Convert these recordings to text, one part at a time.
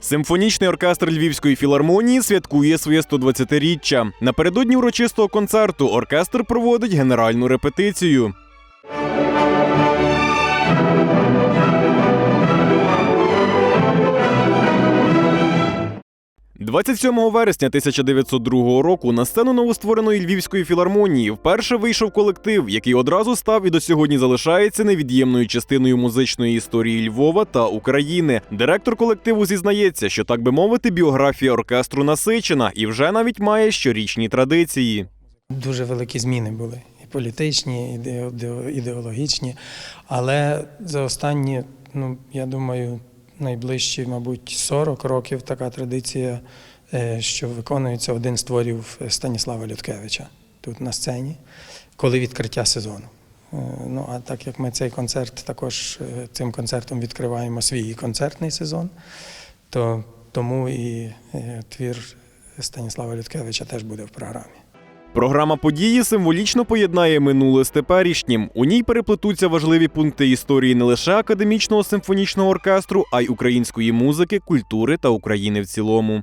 Симфонічний оркестр Львівської філармонії святкує своє 120-річчя. Напередодні урочистого концерту оркестр проводить генеральну репетицію. – 27 вересня 1902 року на сцену новоствореної Львівської філармонії вперше вийшов колектив, який одразу став і до сьогодні залишається невід'ємною частиною музичної історії Львова та України. Директор колективу зізнається, що так би мовити, біографія оркестру насичена і вже навіть має щорічні традиції. Дуже великі зміни були і політичні, і іде- іде- ідеологічні. Але за останні, ну я думаю, найближчі, мабуть, 40 років така традиція, е, що виконується один з творів Станіслава Людкевича тут на сцені, коли відкриття сезону. Е, Ну а так як ми цей концерт також е, цим концертом відкриваємо свій концертний сезон, то тому і е, твір Станіслава Людкевича теж буде в програмі. Програма події символічно поєднає минуле з теперішнім. У ній переплетуться важливі пункти історії не лише академічного симфонічного оркестру, а й української музики, культури та України в цілому.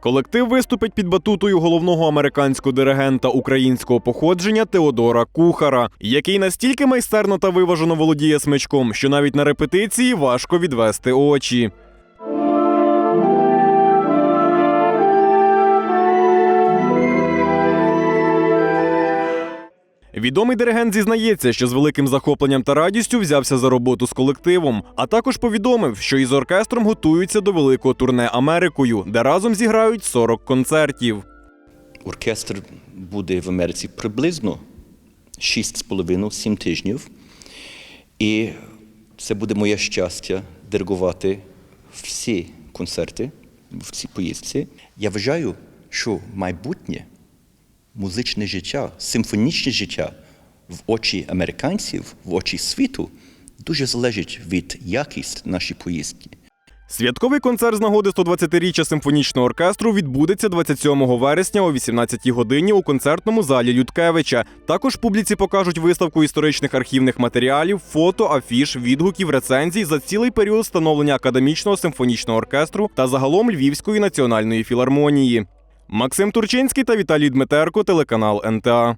Колектив виступить під батутою головного американського диригента українського походження Теодора Кухара, який настільки майстерно та виважено володіє смичком, що навіть на репетиції важко відвести очі. Відомий диригент зізнається, що з великим захопленням та радістю взявся за роботу з колективом, а також повідомив, що із оркестром готуються до великого турне Америкою, де разом зіграють 40 концертів. Оркестр буде в Америці приблизно 6,5-7 тижнів. І це буде моє щастя диригувати всі концерти в цій поїздці. Я вважаю, що майбутнє музичне життя, симфонічне життя в очі американців, в очі світу дуже залежить від якості нашої поїздки. Святковий концерт з нагоди 120-річчя симфонічного оркестру відбудеться 27 вересня о 18-й годині у концертному залі Людкевича. Також публіці покажуть виставку історичних архівних матеріалів, фото, афіш, відгуків, рецензій за цілий період становлення академічного симфонічного оркестру та загалом Львівської національної філармонії. Максим Турчинський та Віталій Дмитерко, телеканал НТА.